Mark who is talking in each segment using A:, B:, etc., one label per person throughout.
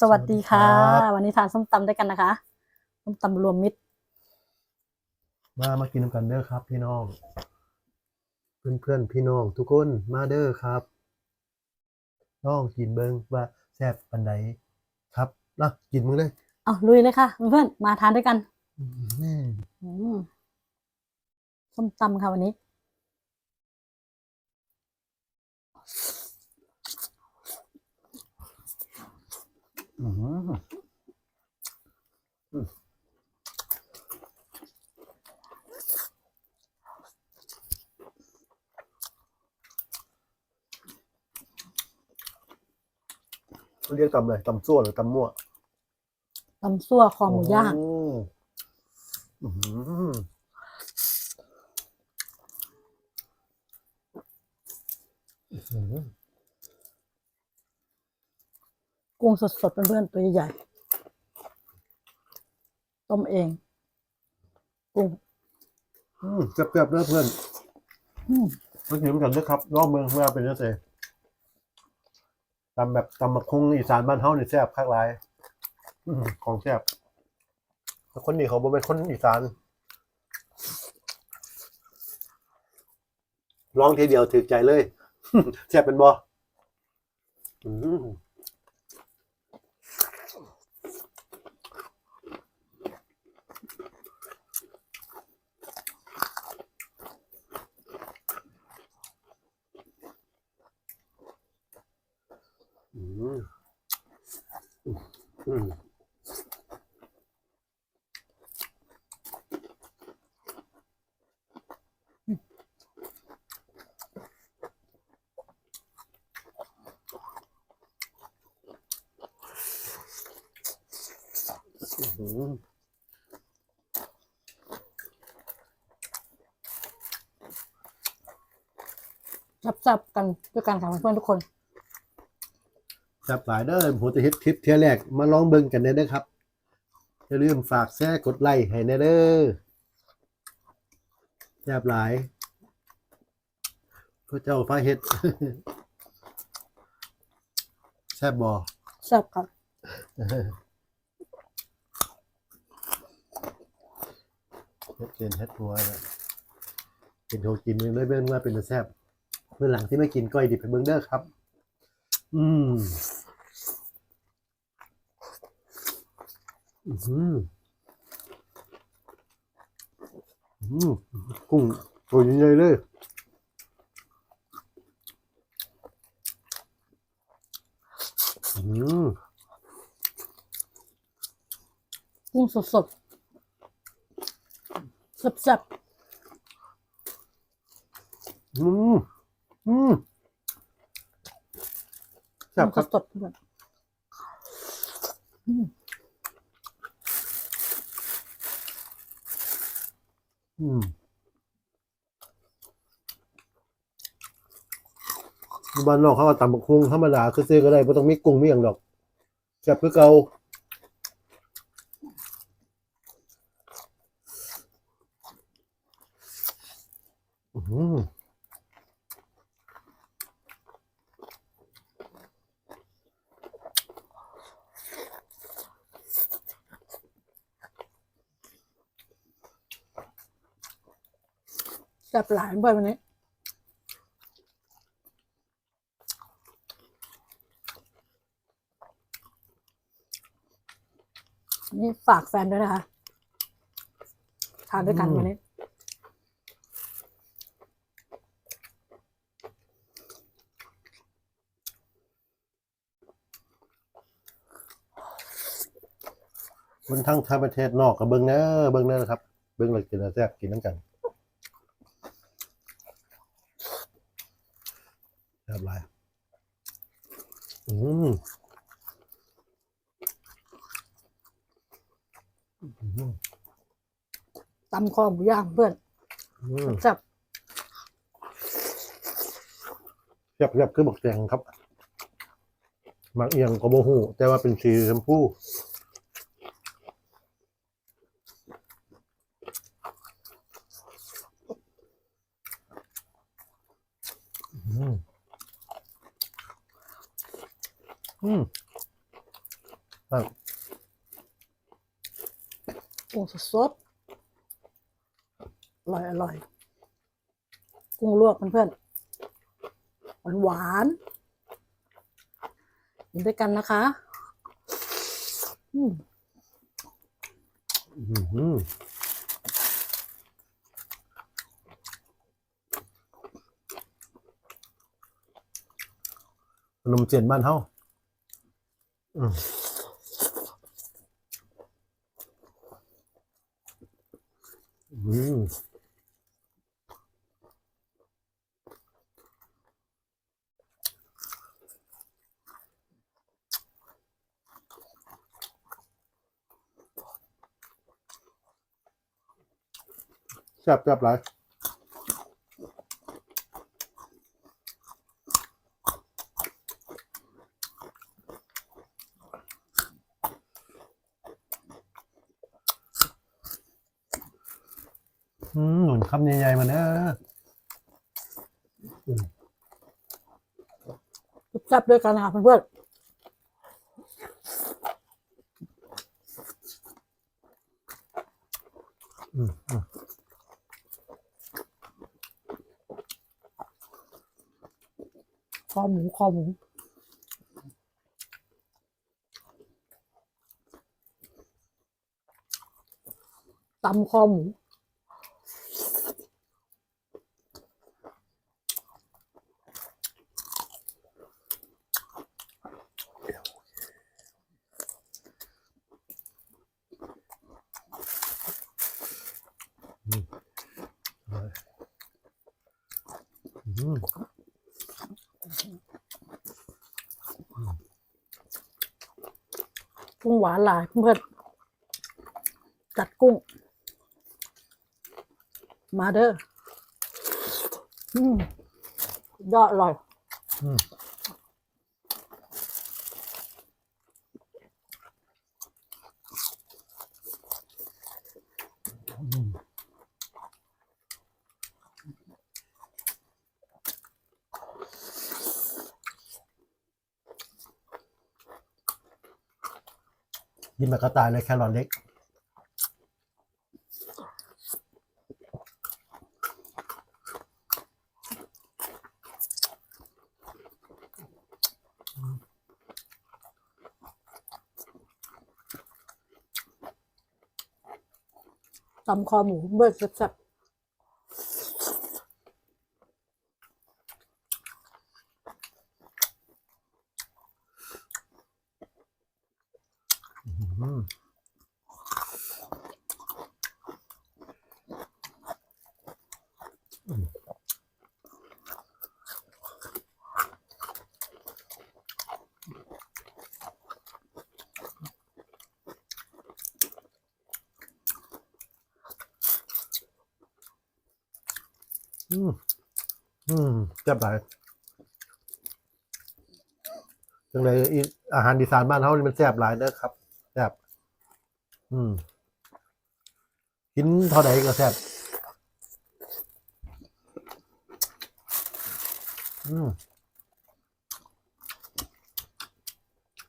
A: สวัสดีค่ะ
B: สวัสดีครับ
A: วันนี้ทานส้มตำด้วยกันนะคะส้มตำรวมมิตร
B: มามากินกันเด้อครับ พี่น้อง เพื่อนเพื่อนๆพี่น้อง ทุกคนมาเด้อครับน้องกินเบิงว่าแซ่บปันใดครับนะกินมึงเลย
A: เอาลุยเลยค่ะ เพื่อนๆมาทานด้วยกัน
B: อืม
A: อืมส้มตำค่ะวันนี้
B: อืมอืมเขาเรียกตำอะไรตำซั่วหรือตำมั่ว
A: ตำซั่วคอหมูย่าง
B: โอ้อื้อหืออื้อหือ
A: กุ้งสดๆเพื่อนๆตัวใหญ่ๆต้มเอง กุ้ง
B: อืมเจ็บๆเด้อเพื่อน
A: อืม
B: มากินกันด้วยครับรอบเมืองเมื่อเป็นยังไงตำแบบตำบักคุงอีสานบ้านเฮานี่แซ่บคักหลายอื้อหือของแซ่บแต่คนนี้เขาบ่เป็นคนอีสานร้องทีเดียวถือใจเลยแซ่บเป็นบ่อืม อืมอืมอืม
A: จับๆกันด้วยกันค่ะเพื่อนๆทุกคน
B: แซ่บหลายเด้อผมจะเฮ็ดคลิปเที่ยแรกมาลองเบิ่งกันได้เด้อครับอย่าลืมฝากแชร์กดไลค์ให้แน่เด้อแซ่บหลายก็เจ้าฟ้าเฮ็ดแซ่บบ่
A: แซ่บค่ะ
B: เฮ็ดเกินเฮ็ดหัวนะเป็นโทกินเบิ่งเลยเบิ่งว่าเป็นตาแซ่บเมื่อหลังที่ไม่กินก้อยดิบไปเบิ่งเด้อครับ อืมอืมอืมกุ้งตัวใหญ่เลยอืม
A: กุ้งสดๆแซ่บ
B: อืม อืม
A: ๆ
B: แซ่บครับ
A: กุ้งสดๆเพื่อนอืม
B: อืมบ้านนอกเขาก็ตำบักคุงธรรมดาคือซื้อก็ได้ไม่ต้องมีกุ้งมีอย่างดอกแซ่บคือเก่าอืม
A: แซ่บหลายเพื่อนวันนี้นี่ฝากแฟนด้วยนะคะ ทานด้วยกันวันนี้
B: คนทั้งทางประเทศนอกกับเบิ้งเนอเบิ้งเนอครับ เบิ้งเลยกินแล้วแซ่บกินน้ำกันแซ่บหลาย อืมอืม
A: ตำคอหมูย่างเพื่อน
B: อืม
A: แซ่บ
B: แซ่บแซ่บคือบักแตงครับมักเอียงก็บ่ฮู้แต่ว่าเป็นสีชมพูอืม อืมครับ
A: กุ้งสดอร่อยอร่อย กุ้งลวกเพื่อนๆหวานๆกินด้วยกันนะคะ อืม
B: อื้อหือขนมเจียนบ้านเฮา อืมแซ่บแซ่บหลาย หนุนคำใหญ่ๆมาเนอะ
A: แซ่บด้วยกันนะคะเพื่อนๆ
B: อืมอืม
A: คอหมูคอหมูตำคอหมู กุ้งหวานหลายเพื่อนจัดกุ้ง มาเด้อ อืมยอดอร่อย
B: อืม นแบบกระต่ายเลยแครอทเล็ก
A: ตำคอหมูเบิดแซ่บ
B: อืม อืมแซ่บหลายจังเลยอาหารดีสานบ้านเฮานี่มันแซ่บหลายเด้อครับ อืมกินเท่าใดก็แซ่บอืม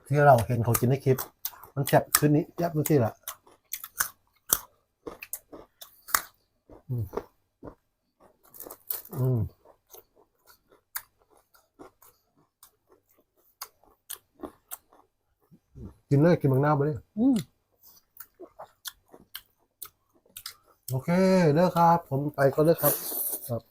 B: ที่เราเห็นเขากินในคลิป มันแซ่บขึ้นนี้แซ่บดูสิละอืมอืมกินเลยกินบางหน้าไปเลย
A: อืม
B: โอเคเลิกครับ ผมไปก็เลิกครับ ครับ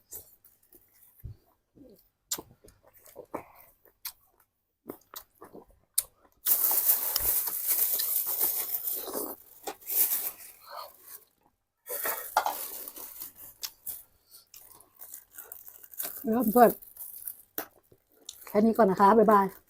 A: แล้วเพื่อนแค่นี้ก่อนนะคะ บ๊ายบาย